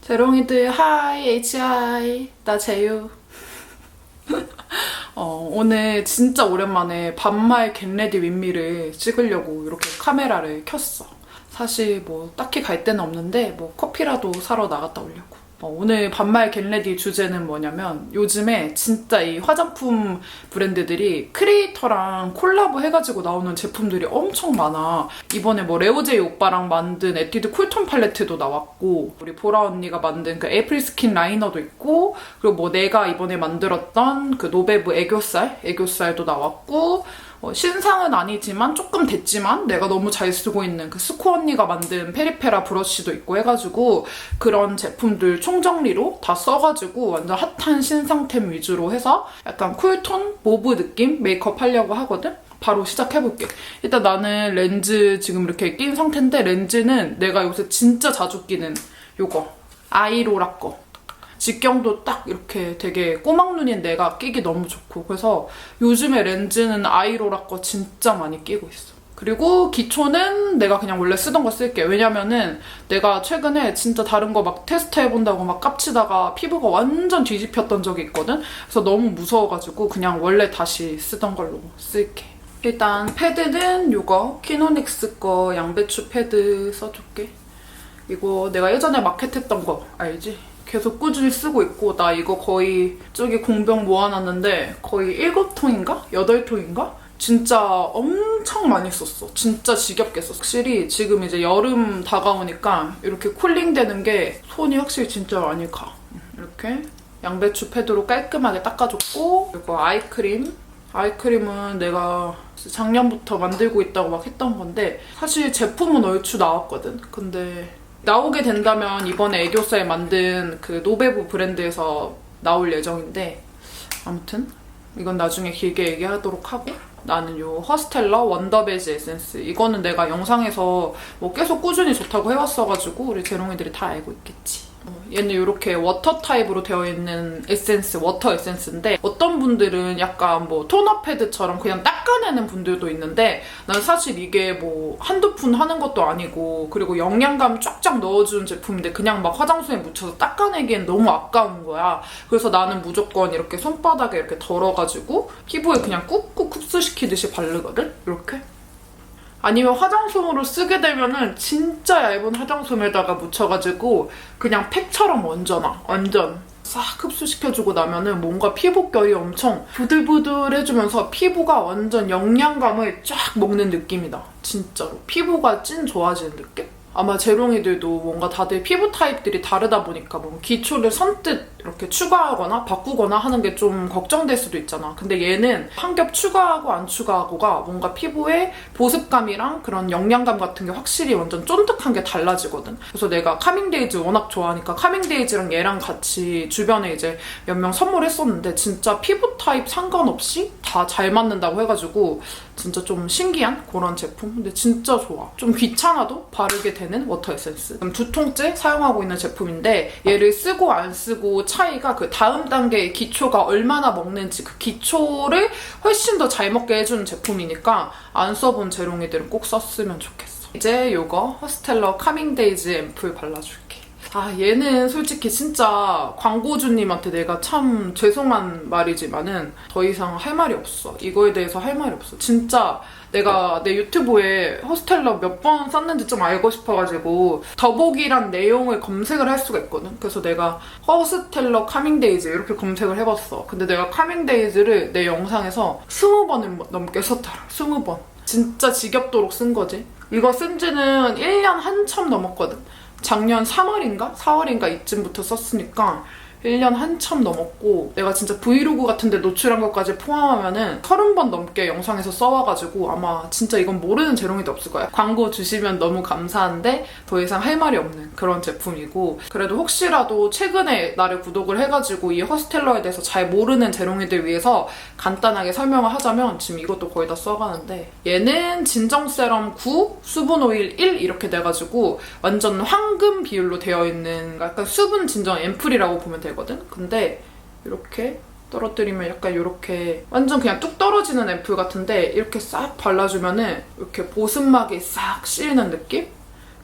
재롱이들 하이 HI 나 재유. 어, 오늘 진짜 오랜만에 반말 겟레디 윈미를 찍으려고 이렇게 카메라를 켰어 사실 뭐 딱히 갈 데는 없는데 뭐 커피라도 사러 나갔다 오려고 어, 오늘 반말 겟레디 주제는 뭐냐면 요즘에 진짜 이 화장품 브랜드들이 크리에이터랑 콜라보 해가지고 나오는 제품들이 엄청 많아. 이번에 뭐 레오제이 오빠랑 만든 에뛰드 쿨톤 팔레트도 나왔고 우리 보라 언니가 만든 그 에이프릴 스킨 라이너도 있고 그리고 뭐 내가 이번에 만들었던 그 노베브 애교살 애교살도 나왔고 어, 신상은 아니지만 조금 됐지만 내가 너무 잘 쓰고 있는 그 스코 언니가 만든 페리페라 브러쉬도 있고 해가지고 그런 제품들 총정리로 다 써가지고 완전 핫한 신상템 위주로 해서 약간 쿨톤 모브 느낌 메이크업 하려고 하거든? 바로 시작해볼게. 일단 나는 렌즈 지금 이렇게 낀 상태인데 렌즈는 내가 요새 진짜 자주 끼는 요거 아이로라 거. 직경도 딱 이렇게 되게 꼬막 눈인 내가 끼기 너무 좋고 그래서 요즘에 렌즈는 아이로라 거 진짜 많이 끼고 있어. 그리고 기초는 내가 그냥 원래 쓰던 거 쓸게. 왜냐면은 내가 최근에 진짜 다른 거 막 테스트 해본다고 막 깝치다가 피부가 완전 뒤집혔던 적이 있거든? 그래서 너무 무서워가지고 그냥 원래 다시 쓰던 걸로 쓸게. 일단 패드는 요거 키노닉스 거 양배추 패드 써줄게. 이거 내가 예전에 마켓했던 거 알지? 계속 꾸준히 쓰고 있고 나 이거 거의 저기 공병 모아놨는데 거의 7통인가? 8통인가? 진짜 엄청 많이 썼어. 진짜 지겹게 썼어. 확실히 지금 이제 여름 다가오니까 이렇게 쿨링 되는 게 손이 확실히 진짜 많이 가. 이렇게 양배추 패드로 깔끔하게 닦아줬고 그리고 아이크림 아이크림은 내가 작년부터 만들고 있다고 막 했던 건데 사실 제품은 얼추 나왔거든. 근데 나오게 된다면 이번에 애교살 만든 그 노베브 브랜드에서 나올 예정인데 아무튼 이건 나중에 길게 얘기하도록 하고 나는 요 허스텔러 원더베지 에센스 이거는 내가 영상에서 뭐 계속 꾸준히 좋다고 해왔어가지고 우리 재롱이들이 다 알고 있겠지. 어, 얘는 이렇게 워터 타입으로 되어 있는 에센스, 워터 에센스인데 어떤 분들은 약간 뭐 토너 패드처럼 그냥 닦아내는 분들도 있는데 난 사실 이게 뭐 한두 푼 하는 것도 아니고 그리고 영양감 쫙쫙 넣어주는 제품인데 그냥 막 화장솜에 묻혀서 닦아내기엔 너무 아까운 거야. 그래서 나는 무조건 이렇게 손바닥에 이렇게 덜어가지고 피부에 그냥 꾹꾹 흡수시키듯이 바르거든? 이렇게. 아니면 화장솜으로 쓰게 되면은 진짜 얇은 화장솜에다가 묻혀가지고 그냥 팩처럼 얹어놔. 완전. 싹 흡수시켜주고 나면은 뭔가 피부결이 엄청 부들부들해주면서 피부가 완전 영양감을 쫙 먹는 느낌이다. 진짜로. 피부가 찐 좋아지는 느낌? 아마 재롱이들도 뭔가 다들 피부 타입들이 다르다 보니까 뭐 기초를 선뜻 이렇게 추가하거나 바꾸거나 하는 게 좀 걱정될 수도 있잖아. 근데 얘는 한 겹 추가하고 안 추가하고가 뭔가 피부의 보습감이랑 그런 영양감 같은 게 확실히 완전 쫀득한 게 달라지거든. 그래서 내가 카밍데이즈 워낙 좋아하니까 카밍데이즈랑 얘랑 같이 주변에 이제 몇 명 선물했었는데 진짜 피부 타입 상관없이 다 잘 맞는다고 해가지고 진짜 좀 신기한 그런 제품. 근데 진짜 좋아. 좀 귀찮아도 바르게 되는 워터 에센스. 지금 두 통째 사용하고 있는 제품인데 얘를 쓰고 안 쓰고 차이가 그 다음 단계의 기초가 얼마나 먹는지 그 기초를 훨씬 더 잘 먹게 해주는 제품이니까 안 써본 재롱이들은 꼭 썼으면 좋겠어. 이제 요거 허스텔러 카밍데이즈 앰플 발라줄게. 아 얘는 솔직히 진짜 광고주님한테 내가 참 죄송한 말이지만은 더 이상 할 말이 없어. 이거에 대해서 할 말이 없어. 진짜 내가 내 유튜브에 허스텔러 몇 번 썼는지 좀 알고 싶어가지고 더보기란 내용을 검색을 할 수가 있거든. 그래서 내가 허스텔러 카밍데이즈 이렇게 검색을 해봤어. 근데 내가 카밍데이즈를 내 영상에서 20번을 넘게 썼더라. 20번. 진짜 지겹도록 쓴 거지. 이거 쓴 지는 1년 한참 넘었거든. 작년 3월인가? 4월인가 이쯤부터 썼으니까 1년 한참 넘었고 내가 진짜 브이로그 같은데 노출한 것까지 포함하면은 30번 넘게 영상에서 써와가지고 아마 진짜 이건 모르는 재롱이도 없을 거야. 광고 주시면 너무 감사한데 더 이상 할 말이 없는 그런 제품이고 그래도 혹시라도 최근에 나를 구독을 해가지고 이 허스텔러에 대해서 잘 모르는 재롱이들 위해서 간단하게 설명을 하자면 지금 이것도 거의 다 써가는데 얘는 진정 세럼 9, 수분 오일 1 이렇게 돼가지고 완전 황금 비율로 되어 있는 약간 수분 진정 앰플이라고 보면 되거든. 근데 이렇게 떨어뜨리면 약간 이렇게 완전 그냥 뚝 떨어지는 앰플 같은데 이렇게 싹 발라주면은 이렇게 보습막이 싹 씌이는 느낌?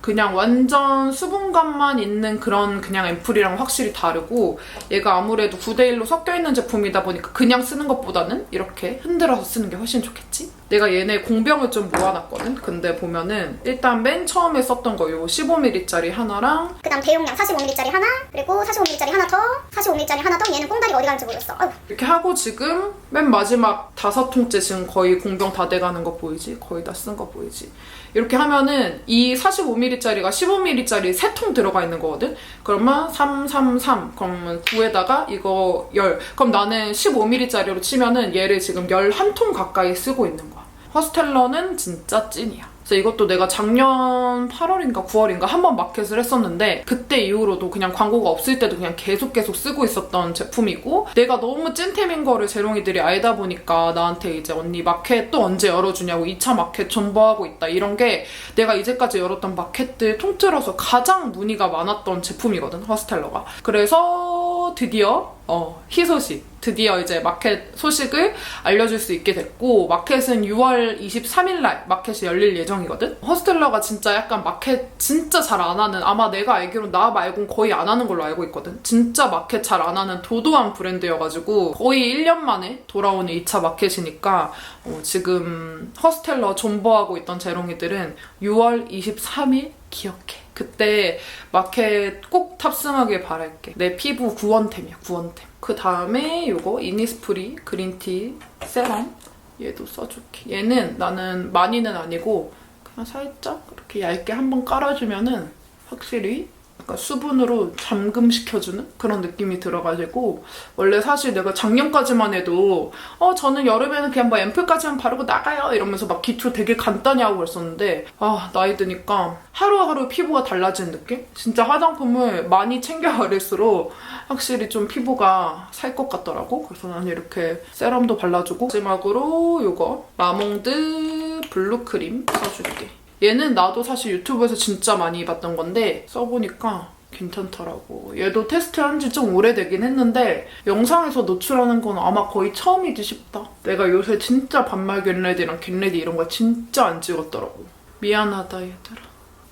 그냥 완전 수분감만 있는 그런 그냥 앰플이랑 확실히 다르고 얘가 아무래도 9대1로 섞여있는 제품이다 보니까 그냥 쓰는 것보다는 이렇게 흔들어서 쓰는 게 훨씬 좋겠지? 내가 얘네 공병을 좀 모아놨거든? 근데 보면은 일단 맨 처음에 썼던 거 요 15ml짜리 하나랑 그 다음 대용량 45ml짜리 하나 그리고 45ml짜리 하나 더 45ml짜리 하나 더 얘는 꽁다리가 어디 가는지 모르겠어 아유 이렇게 하고 지금 맨 마지막 다섯 통째 지금 거의 공병 다 돼가는 거 보이지? 거의 다 쓴 거 보이지? 이렇게 하면은 이 45ml짜리가 15ml짜리 세 통 들어가 있는 거거든? 그러면 3, 3, 3 그러면 9에다가 이거 10 그럼 나는 15ml짜리로 치면은 얘를 지금 11통 가까이 쓰고 있는 거야 허스텔러는 진짜 찐이야. 그래서 이것도 내가 작년 8월인가 9월인가 한 번 마켓을 했었는데 그때 이후로도 그냥 광고가 없을 때도 그냥 계속 계속 쓰고 있었던 제품이고 내가 너무 찐템인 거를 재롱이들이 알다 보니까 나한테 이제 언니 마켓 또 언제 열어주냐고 2차 마켓 존버하고 있다 이런 게 내가 이제까지 열었던 마켓들 통틀어서 가장 문의가 많았던 제품이거든 허스텔러가. 그래서 드디어 어, 희소식. 드디어 이제 마켓 소식을 알려줄 수 있게 됐고, 마켓은 6월 23일날 마켓이 열릴 예정이거든? 허스텔러가 진짜 약간 마켓 진짜 잘 안 하는, 아마 내가 알기로 나 말곤 거의 안 하는 걸로 알고 있거든? 진짜 마켓 잘 안 하는 도도한 브랜드여가지고, 거의 1년 만에 돌아오는 2차 마켓이니까, 어, 지금 허스텔러 존버하고 있던 재롱이들은 6월 23일 기억해. 그때 마켓 꼭 탑승하길 바랄게. 내 피부 구원템이야, 구원템. 그 다음에 요거 이니스프리 그린티 세럼. 얘도 써줄게. 얘는 나는 많이는 아니고 그냥 살짝 이렇게 얇게 한번 깔아주면은 확실히 약간 수분으로 잠금시켜주는 그런 느낌이 들어가지고 원래 사실 내가 작년까지만 해도 어 저는 여름에는 그냥 뭐 앰플까지만 바르고 나가요 이러면서 막 기초 되게 간단히 하고 그랬었는데 아 나이 드니까 하루하루 피부가 달라지는 느낌? 진짜 화장품을 많이 챙겨 바를수록 확실히 좀 피부가 살 것 같더라고 그래서 나는 이렇게 세럼도 발라주고 마지막으로 요거 라몽드 블루크림 써줄게 얘는 나도 사실 유튜브에서 진짜 많이 봤던 건데 써보니까 괜찮더라고. 얘도 테스트한 지 좀 오래되긴 했는데 영상에서 노출하는 건 아마 거의 처음이지 싶다. 내가 요새 진짜 반말 겟레디랑 겟레디 이런 거 진짜 안 찍었더라고. 미안하다 얘들아.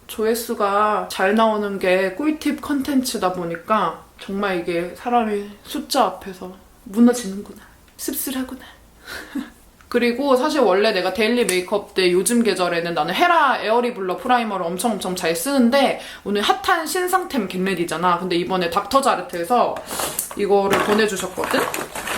조회수가 잘 나오는 게 꿀팁 컨텐츠다 보니까 정말 이게 사람이 숫자 앞에서 무너지는구나. 씁쓸하구나. 그리고 사실 원래 내가 데일리 메이크업 때 요즘 계절에는 나는 헤라 에어리 블러 프라이머를 엄청 엄청 잘 쓰는데 오늘 핫한 신상템 겟레디잖아. 근데 이번에 닥터 자르트에서 이거를 보내주셨거든?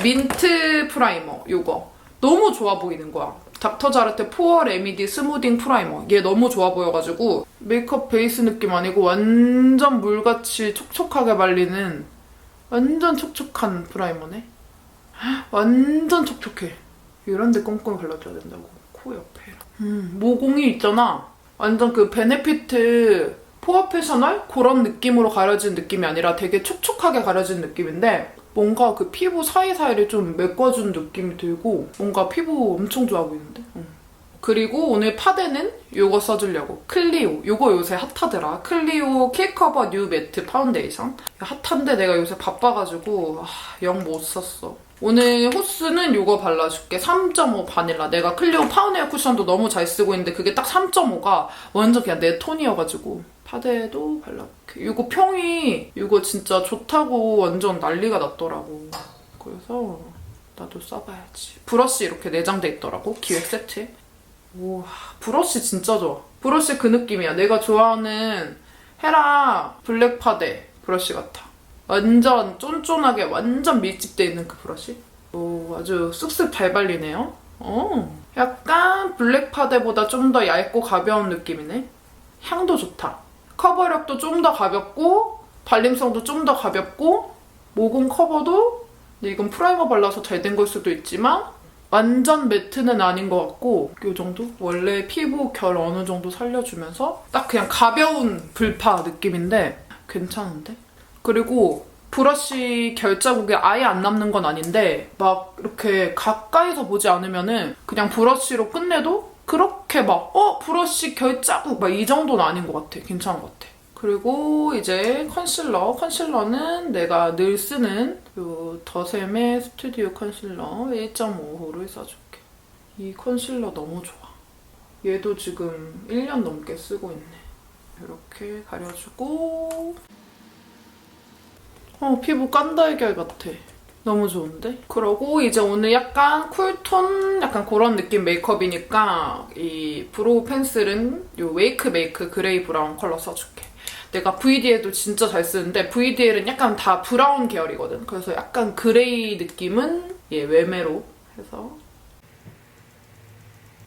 민트 프라이머 요거. 너무 좋아 보이는 거야. 닥터 자르트 포어 레미디 스무딩 프라이머. 얘 너무 좋아 보여가지고 메이크업 베이스 느낌 아니고 완전 물같이 촉촉하게 발리는 완전 촉촉한 프라이머네. 완전 촉촉해. 이런 데 꼼꼼히 발라줘야 된다고. 코 옆에. 음, 모공이 있잖아. 완전 그 베네피트 포어 패셔널? 그런 느낌으로 가려진 느낌이 아니라 되게 촉촉하게 가려진 느낌인데 뭔가 그 피부 사이사이를 좀 메꿔준 느낌이 들고 뭔가 피부 엄청 좋아 보이는데? 응. 그리고 오늘 파데는 요거 써주려고 클리오 요거 요새 핫하더라 클리오 킬커버 뉴 매트 파운데이션 핫한데 내가 요새 바빠가지고 아, 영 못 썼어 오늘 호스는 요거 발라줄게. 3.5 바닐라. 내가 클리오 파운데어 쿠션도 너무 잘 쓰고 있는데 그게 딱 3.5가 완전 그냥 내 톤이어가지고 파데도 발라볼게. 요거 평이 요거 진짜 좋다고 완전 난리가 났더라고. 그래서 나도 써봐야지. 브러쉬 이렇게 내장돼 있더라고 기획 세트에. 우와 브러쉬 진짜 좋아. 브러쉬 그 느낌이야. 내가 좋아하는 헤라 블랙 파데 브러쉬 같아 완전 쫀쫀하게 완전 밀집돼 있는 그 브러쉬 오 아주 쑥쑥 잘 발리네요 어 약간 블랙 파데보다 좀 더 얇고 가벼운 느낌이네 향도 좋다 커버력도 좀 더 가볍고 발림성도 좀 더 가볍고 모공 커버도 이건 프라이머 발라서 잘 된 걸 수도 있지만 완전 매트는 아닌 것 같고 이 정도? 원래 피부 결 어느 정도 살려주면서 딱 그냥 가벼운 불파 느낌인데 괜찮은데? 그리고 브러쉬 결 자국이 아예 안 남는 건 아닌데 막 이렇게 가까이서 보지 않으면은 그냥 브러쉬로 끝내도 그렇게 막 어? 브러쉬 결 자국 막 이 정도는 아닌 것 같아. 괜찮은 것 같아. 그리고 이제 컨실러. 컨실러는 내가 늘 쓰는 요 더샘의 스튜디오 컨실러 1.5호를 써줄게. 이 컨실러 너무 좋아. 얘도 지금 1년 넘게 쓰고 있네. 이렇게 가려주고 어, 피부 깐달걀 같아. 너무 좋은데? 그러고 이제 오늘 약간 쿨톤 약간 그런 느낌 메이크업이니까 이 브로우 펜슬은 요 웨이크 메이크 그레이 브라운 컬러 써줄게. 내가 VD에도 진짜 잘 쓰는데 VDL은 약간 다 브라운 계열이거든. 그래서 약간 그레이 느낌은 얘 외매로 해서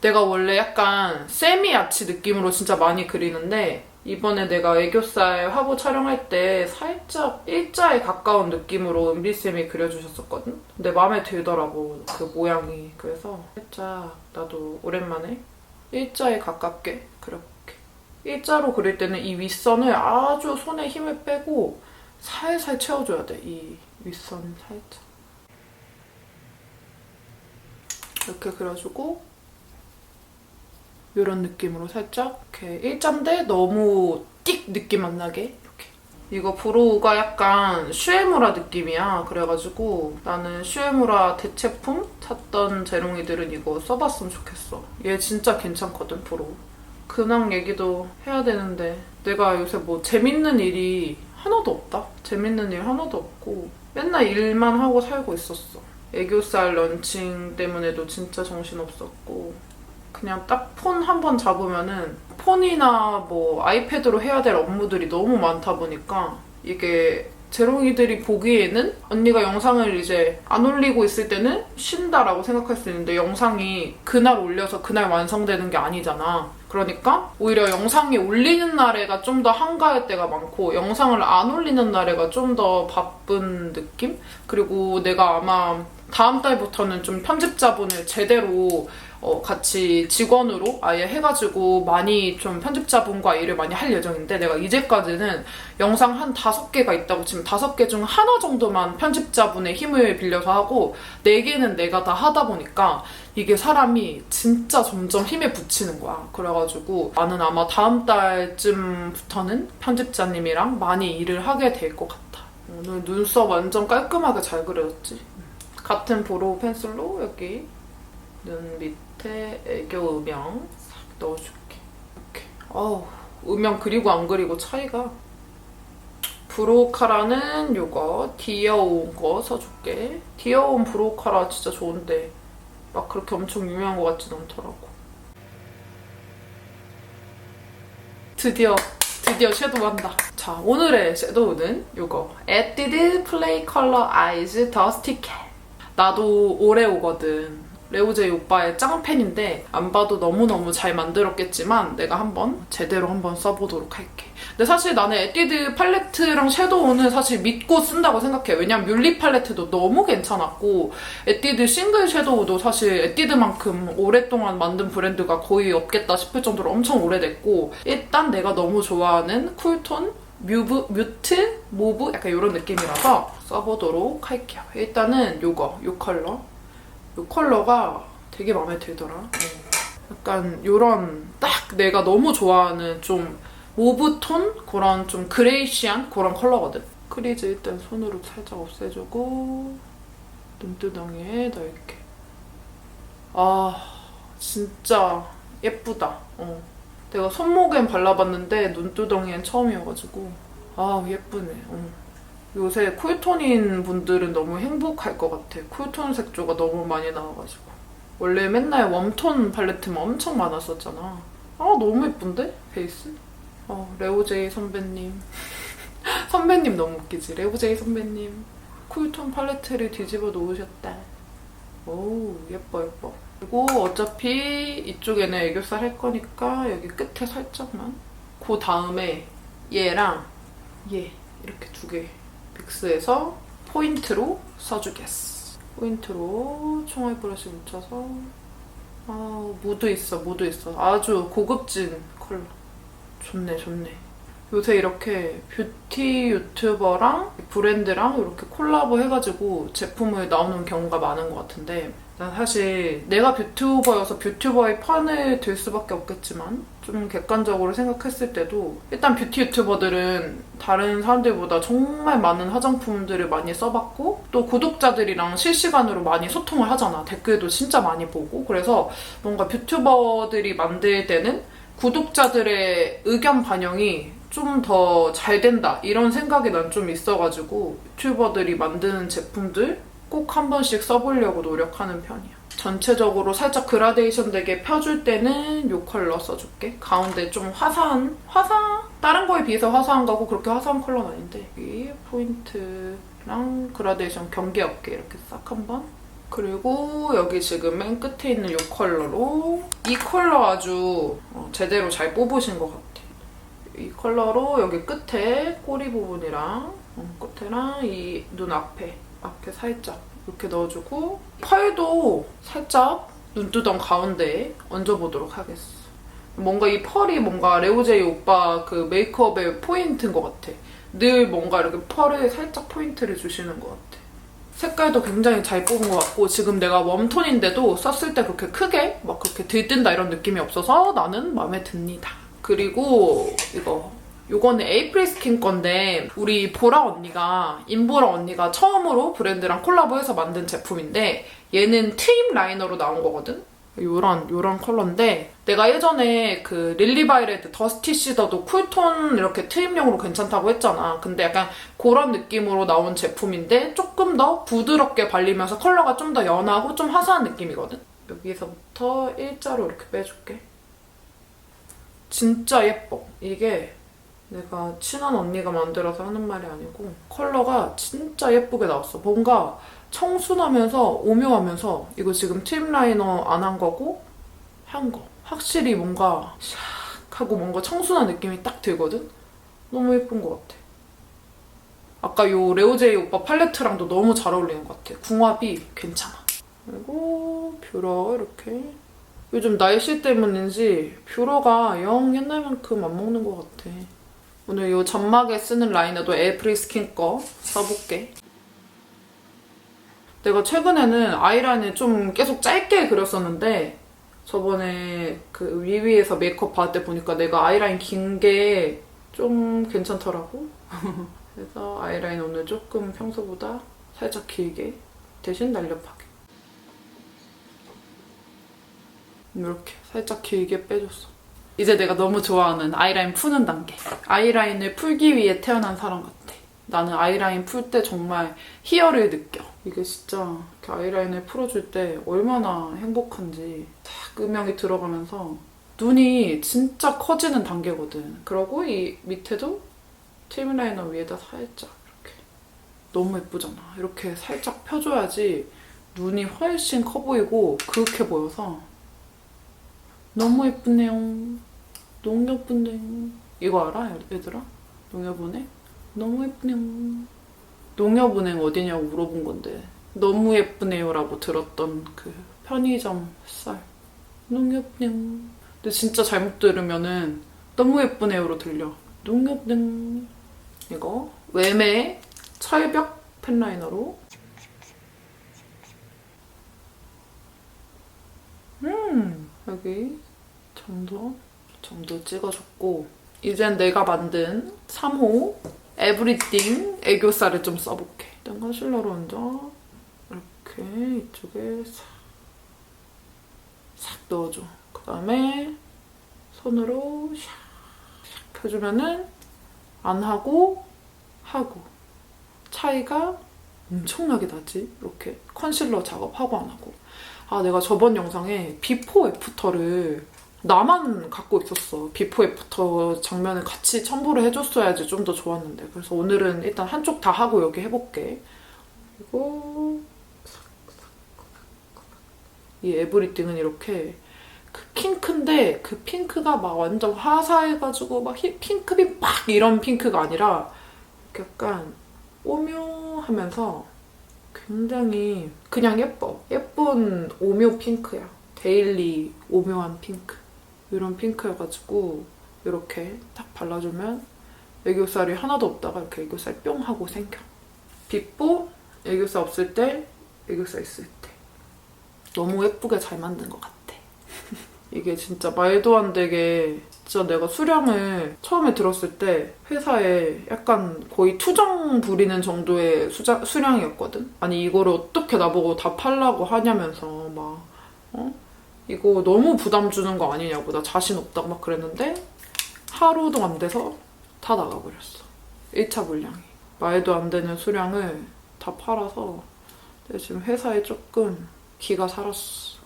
내가 원래 약간 세미 아치 느낌으로 진짜 많이 그리는데 이번에 내가 애교살 화보 촬영할 때 살짝 일자에 가까운 느낌으로 은비쌤이 그려주셨었거든? 근데 마음에 들더라고 그 모양이. 그래서 살짝 나도 오랜만에 일자에 가깝게 그렇게. 일자로 그릴 때는 이 윗선을 아주 손에 힘을 빼고 살살 채워줘야 돼 이 윗선 살짝. 이렇게 그려주고 이런 느낌으로 살짝 이렇게 일자인데 너무 띡 느낌 안 나게 이렇게. 이거 브로우가 약간 슈에무라 느낌이야. 그래가지고 나는 슈에무라 대체품 찾던 재롱이들은 이거 써봤으면 좋겠어. 얘 진짜 괜찮거든 브로우. 근황 얘기도 해야 되는데 내가 요새 뭐 재밌는 일이 하나도 없다? 재밌는 일 하나도 없고 맨날 일만 하고 살고 있었어. 애교살 런칭 때문에도 진짜 정신없었고 그냥 딱 폰 한 번 잡으면은 폰이나 뭐 아이패드로 해야 될 업무들이 너무 많다 보니까 이게 제롱이들이 보기에는 언니가 영상을 이제 안 올리고 있을 때는 쉰다라고 생각할 수 있는데 영상이 그날 올려서 그날 완성되는 게 아니잖아. 그러니까 오히려 영상이 올리는 날에가 좀 더 한가할 때가 많고 영상을 안 올리는 날에가 좀 더 바쁜 느낌? 그리고 내가 아마 다음 달부터는 좀 편집자분을 제대로 어, 같이 직원으로 아예 해가지고 많이 좀 편집자분과 일을 많이 할 예정인데 내가 이제까지는 영상 한 다섯 개가 있다고 치면 다섯 개 중 하나 정도만 편집자분의 힘을 빌려서 하고 네 개는 내가 다 하다 보니까 이게 사람이 진짜 점점 힘에 붙이는 거야. 그래가지고 나는 아마 다음 달쯤부터는 편집자님이랑 많이 일을 하게 될 것 같아. 오늘 눈썹 완전 깔끔하게 잘 그려졌지. 같은 브로우 펜슬로 여기 눈 밑에 애교 음영 싹 넣어줄게. 이렇게. 어우, 음영 그리고 안 그리고 차이가. 브로우 카라는 요거 디어온 거 써줄게. 디어온 브로우 카라 진짜 좋은데 막 그렇게 엄청 유명한 것 같진 않더라고. 드디어 드디어 섀도우 한다. 자 오늘의 섀도우는 요거 에뛰드 플레이 컬러 아이즈 더스티 캣. 나도 오래 오거든. 레오제이 오빠의 짱팬인데 안 봐도 너무너무 잘 만들었겠지만 내가 한번 제대로 한번 써보도록 할게. 근데 사실 나는 에뛰드 팔레트랑 섀도우는 사실 믿고 쓴다고 생각해. 왜냐면 뮬리 팔레트도 너무 괜찮았고 에뛰드 싱글 섀도우도 사실 에뛰드만큼 오랫동안 만든 브랜드가 거의 없겠다 싶을 정도로 엄청 오래됐고 일단 내가 너무 좋아하는 쿨톤 뮤브, 뮤트, 모브 약간 이런 느낌이라서 써보도록 할게요. 일단은 요거, 요 컬러. 요 컬러가 되게 마음에 들더라. 어. 약간 요런 딱 내가 너무 좋아하는 좀 모브톤? 그런 좀 그레이시한 그런 컬러거든. 크리즈 일단 손으로 살짝 없애주고 눈두덩이에 넓게. 아 진짜 예쁘다. 어. 내가 손목엔 발라봤는데 눈두덩이엔 처음이어가지고 아 예쁘네. 어. 요새 쿨톤인 분들은 너무 행복할 것 같아. 쿨톤 색조가 너무 많이 나와가지고. 원래 맨날 웜톤 팔레트만 엄청 많았었잖아. 아, 너무 예쁜데? 베이스? 어, 레오제이 선배님. 선배님 너무 웃기지? 레오제이 선배님. 쿨톤 팔레트를 뒤집어 놓으셨다. 오, 예뻐, 예뻐. 그리고 어차피 이쪽에는 애교살 할 거니까 여기 끝에 살짝만. 그 다음에 얘랑 얘 이렇게 두 개 믹스해서 포인트로 써주겠어. 포인트로 총알 브러쉬 묻혀서 아 무드 있어 무드 있어 아주 고급진 컬러 좋네 좋네 요새 이렇게 뷰티 유튜버랑 브랜드랑 이렇게 콜라보 해가지고 제품을 나오는 경우가 많은 것 같은데 난 사실 내가 뷰튜버여서 뷰튜버의 편을 들 수밖에 없겠지만 좀 객관적으로 생각했을 때도 일단 뷰티 유튜버들은 다른 사람들보다 정말 많은 화장품들을 많이 써봤고 또 구독자들이랑 실시간으로 많이 소통을 하잖아. 댓글도 진짜 많이 보고. 그래서 뭔가 뷰튜버들이 만들 때는 구독자들의 의견 반영이 좀 더 잘 된다. 이런 생각이 난 좀 있어가지고 유튜버들이 만드는 제품들 꼭 한 번씩 써보려고 노력하는 편이야. 전체적으로 살짝 그라데이션 되게 펴줄 때는 이 컬러 써줄게. 가운데 좀 화사한, 화사? 다른 거에 비해서 화사한 거고 그렇게 화사한 컬러는 아닌데. 여기 포인트랑 그라데이션 경계 없게 이렇게 싹 한번. 그리고 여기 지금 맨 끝에 있는 이 컬러로 이 컬러 아주 어, 제대로 잘 뽑으신 것 같아. 이 컬러로 여기 끝에 꼬리 부분이랑 어, 끝에랑 이 눈 앞에 앞에 살짝 이렇게 넣어주고 펄도 살짝 눈두덩 가운데에 얹어보도록 하겠어. 뭔가 이 펄이 뭔가 레오제이 오빠 그 메이크업의 포인트인 것 같아. 늘 뭔가 이렇게 펄에 살짝 포인트를 주시는 것 같아. 색깔도 굉장히 잘 뽑은 것 같고 지금 내가 웜톤인데도 썼을 때 그렇게 크게 막 그렇게 들뜬다 이런 느낌이 없어서 나는 마음에 듭니다. 그리고 이거 요거는 에이프릴 스킨 건데 우리 보라 언니가 인보라 언니가 처음으로 브랜드랑 콜라보해서 만든 제품인데 얘는 트임 라이너로 나온 거거든. 요런 요런 컬러인데 내가 예전에 그 릴리바이레드 더스티 시더도 쿨톤 이렇게 트임용으로 괜찮다고 했잖아. 근데 약간 그런 느낌으로 나온 제품인데 조금 더 부드럽게 발리면서 컬러가 좀 더 연하고 좀 화사한 느낌이거든. 여기서부터 일자로 이렇게 빼줄게. 진짜 예뻐. 이게 내가 친한 언니가 만들어서 하는 말이 아니고 컬러가 진짜 예쁘게 나왔어. 뭔가 청순하면서 오묘하면서 이거 지금 팁 라이너 안 한 거고 한 거. 확실히 뭔가 샥 하고 뭔가 청순한 느낌이 딱 들거든? 너무 예쁜 것 같아. 아까 요 레오제이 오빠 팔레트랑도 너무 잘 어울리는 것 같아. 궁합이 괜찮아. 그리고 뷰러 이렇게 요즘 날씨 때문인지 뷰러가 영 옛날만큼 안 먹는 것 같아. 오늘 이 점막에 쓰는 라이너도 에프리 스킨 거 써볼게. 내가 최근에는 아이라인을 좀 계속 짧게 그렸었는데 저번에 그 위위에서 메이크업 받을 때 보니까 내가 아이라인 긴 게 좀 괜찮더라고. 그래서 아이라인 오늘 조금 평소보다 살짝 길게 대신 날렵하게. 이렇게 살짝 길게 빼줬어. 이제 내가 너무 좋아하는 아이라인 푸는 단계. 아이라인을 풀기 위해 태어난 사람 같아. 나는 아이라인 풀 때 정말 희열을 느껴. 이게 진짜 아이라인을 풀어줄 때 얼마나 행복한지 딱 음영이 들어가면서 눈이 진짜 커지는 단계거든. 그러고 이 밑에도 트임 라이너 위에다 살짝 이렇게 너무 예쁘잖아. 이렇게 살짝 펴줘야지 눈이 훨씬 커 보이고 그윽해 보여서 너무 예쁘네요. 예쁜데. 이거 알아, 얘들아? 농협은행? 너무 예쁘네요. 농협은행 어디냐고 물어본 건데 너무 예쁘네요라고 들었던 그 편의점 쌀. 예쁘네요. 근데 진짜 잘못 들으면은 너무 예쁘네요로 들려. 예쁘네요. 이거 외매 철벽 펜라이너로 음 여기 정도 정도 찍어줬고 이젠 내가 만든 3호 에브리띵 애교살을 좀 써볼게. 일단 컨실러로 먼저 이렇게 이쪽에 싹, 싹 넣어줘. 그 다음에 손으로 샥, 샥 펴주면은 안 하고 하고 차이가 엄청나게 나지. 이렇게 컨실러 작업하고 안 하고. 아 내가 저번 영상에 비포 애프터를 나만 갖고 있었어. 비포 애프터 장면을 같이 첨부를 해줬어야지 좀 더 좋았는데. 그래서 오늘은 일단 한쪽 다 하고 여기 해볼게. 그리고 이 에브리띵은 이렇게 그 핑크인데 그 핑크가 막 완전 화사해가지고 막 히- 핑크빛 막 이런 핑크가 아니라 약간 오묘하면서 굉장히 그냥 예뻐. 예쁜 오묘 핑크야. 데일리 오묘한 핑크. 이런 핑크여가지고 이렇게 딱 발라주면 애교살이 하나도 없다가 이렇게 애교살 뿅 하고 생겨. 비포 애교살 없을 때, 애교살 있을 때. 너무 예쁘게 잘 만든 것 같아. 이게 진짜 말도 안 되게 진짜 내가 수량을 처음에 들었을 때 회사에 약간 거의 투정 부리는 정도의 수자, 수량이었거든. 아니 이거를 어떻게 나보고 다 팔라고 하냐면서 막 어? 이거 너무 부담 주는 거 아니냐고 나 자신 없다고 막 그랬는데 하루도 안 돼서 다 나가버렸어. 1차 물량이. 말도 안 되는 수량을 다 팔아서 지금 회사에 조금 기가 살았어.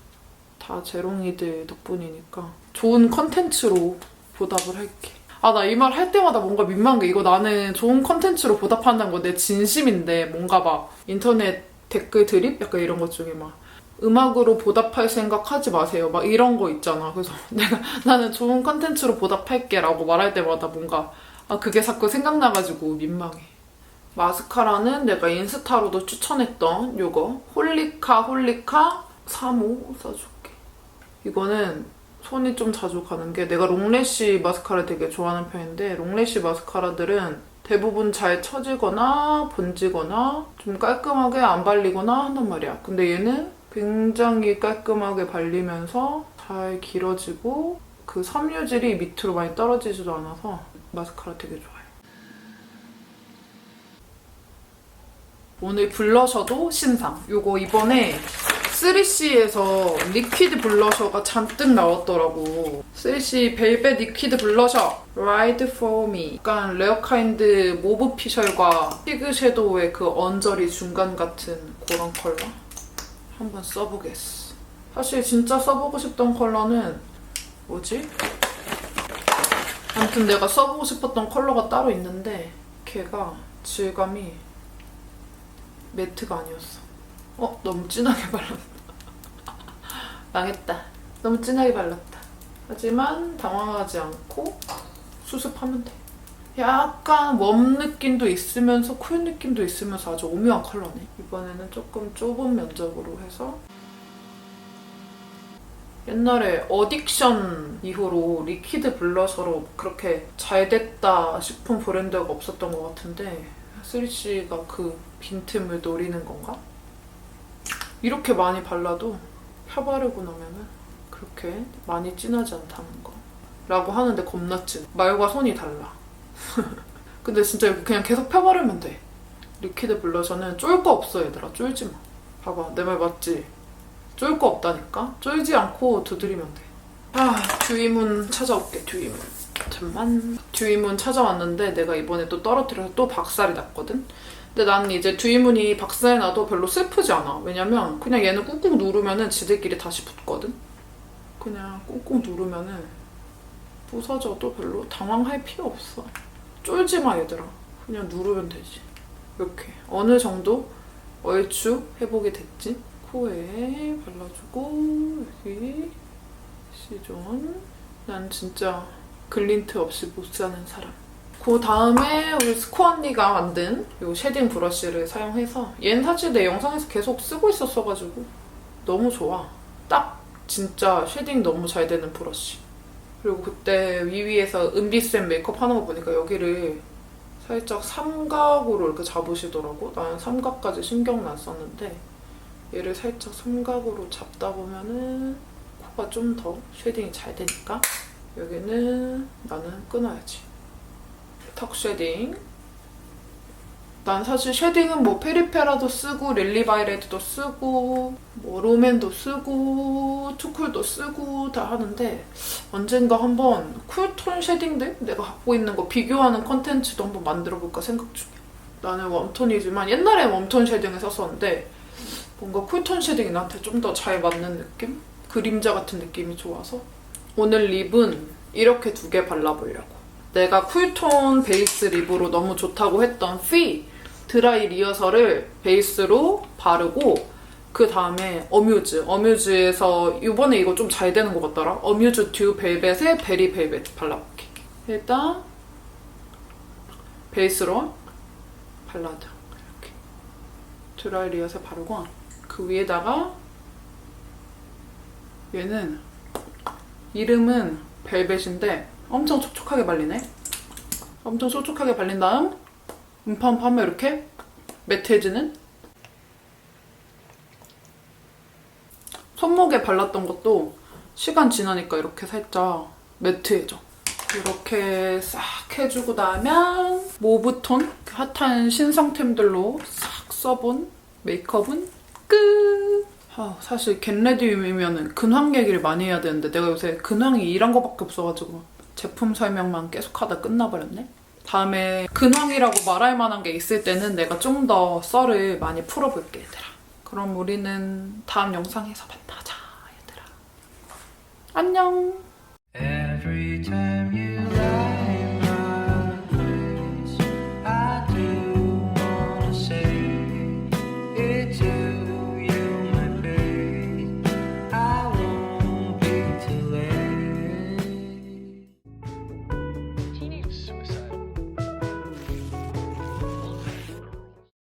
다 재롱이들 덕분이니까 좋은 컨텐츠로 보답을 할게. 아, 나 이 말 할 때마다 뭔가 민망한 게 이거 나는 좋은 컨텐츠로 보답한다는 건내 진심인데 뭔가 막 인터넷 댓글 드립? 약간 이런 것 중에 막 음악으로 보답할 생각 하지 마세요. 막 이런 거 있잖아. 그래서 내가 나는 좋은 컨텐츠로 보답할게 라고 말할 때마다 뭔가 아, 그게 자꾸 생각나가지고 민망해. 마스카라는 내가 인스타로도 추천했던 요거 홀리카 홀리카 3호 써줄게. 이거는 손이 좀 자주 가는 게 내가 롱래쉬 마스카라 되게 좋아하는 편인데 롱래쉬 마스카라들은 대부분 잘 처지거나 번지거나 좀 깔끔하게 안 발리거나 한단 말이야. 근데 얘는 굉장히 깔끔하게 발리면서 잘 길어지고 그 섬유질이 밑으로 많이 떨어지지도 않아서 마스카라 되게 좋아해. 오늘 블러셔도 신상. 요거 이번에 3CE에서 리퀴드 블러셔가 잔뜩 나왔더라고. 3CE 벨벳 리퀴드 블러셔. For me. 약간 레어카인드 모브 피셜과 피그 섀도우의 그 언저리 중간 같은 그런 컬러. 한번 써보겠어. 사실 진짜 써보고 싶던 컬러는 뭐지? 아무튼 내가 써보고 싶었던 컬러가 따로 있는데 걔가 질감이 매트가 아니었어. 어? 너무 진하게 발랐다. 망했다. 너무 진하게 발랐다. 하지만 당황하지 않고 수습하면 돼. 약간 웜 느낌도 있으면서 쿨 느낌도 있으면서 아주 오묘한 컬러네. 이번에는 조금 좁은 면적으로 해서 옛날에 어딕션 이후로 리퀴드 블러셔로 그렇게 잘 됐다 싶은 브랜드가 없었던 것 같은데 3CE가 그 빈틈을 노리는 건가? 이렇게 많이 발라도 펴 바르고 나면은 그렇게 많이 진하지 않다는 거 라고 하는데 겁나 진 말과 손이 달라 근데 진짜 이거 그냥 계속 펴 바르면 돼 리퀴드 블러셔는 쫄 거 없어 얘들아 쫄지 마 봐봐 내 말 맞지? 쫄 거 없다니까? 쫄지 않고 두드리면 돼. 아, 듀이문 찾아올게, 듀이문. 잠만. 듀이문 찾아왔는데 내가 이번에 또 떨어뜨려서 또 박살이 났거든? 근데 나는 이제 듀이문이 박살 나도 별로 슬프지 않아. 왜냐면 그냥 얘는 꾹꾹 누르면은 지들끼리 다시 붙거든? 그냥 꾹꾹 누르면은 부서져도 별로 당황할 필요 없어. 쫄지 마, 얘들아. 그냥 누르면 되지. 이렇게. 어느 정도 얼추 회복이 됐지? 코에 발라주고 여기 C존 난 진짜 글린트 없이 못 사는 사람 그 다음에 우리 스코 언니가 만든 이 쉐딩 브러쉬를 사용해서 얘는 사실 내 영상에서 계속 쓰고 있었어가지고 너무 좋아 딱 진짜 쉐딩 너무 잘 되는 브러쉬 그리고 그때 위위에서 은비쌤 메이크업 하는 거 보니까 여기를 살짝 삼각으로 이렇게 잡으시더라고 나는 삼각까지 신경 안 썼는데 얘를 살짝 삼각으로 잡다 보면은 코가 좀 더 쉐딩이 잘 되니까 여기는 나는 끊어야지. 턱 쉐딩. 난 사실 쉐딩은 뭐 페리페라도 쓰고 릴리바이레드도 쓰고 뭐 롬앤도 쓰고 투쿨도 쓰고 다 하는데 언젠가 한번 쿨톤 쉐딩들 내가 갖고 있는 거 비교하는 컨텐츠도 한번 만들어볼까 생각 중이야. 나는 웜톤이지만 옛날에 웜톤 쉐딩을 썼었는데 뭔가 쿨톤 쉐딩이 나한테 좀 더 잘 맞는 느낌? 그림자 같은 느낌이 좋아서 오늘 립은 이렇게 두 개 발라보려고 내가 쿨톤 베이스 립으로 너무 좋다고 했던 피 드라이 리어설을 베이스로 바르고 그 다음에 어뮤즈. 어뮤즈에서 이번에 이거 좀 잘 되는 것 같더라. 어뮤즈 듀 벨벳의 베리 벨벳 발라볼게 일단 베이스로 발라드 드라이리엇에 바르고 그 위에다가 얘는 이름은 벨벳인데 엄청 촉촉하게 발리네. 엄청 촉촉하게 발린 다음 음파음파 하면 이렇게 매트해지는 손목에 발랐던 것도 시간 지나니까 이렇게 살짝 매트해져. 이렇게 싹 해주고 나면 모브톤 핫한 신상템들로 싹 써본 메이크업은 끝! 아, 사실 겟레디면은 근황 얘기를 많이 해야 되는데 내가 요새 근황이 일한 거밖에 없어가지고 제품 설명만 계속하다 끝나버렸네. 다음에 근황이라고 말할 만한 게 있을 때는 내가 좀 더 썰을 많이 풀어볼게 얘들아. 그럼 우리는 다음 영상에서 만나자 얘들아. 안녕.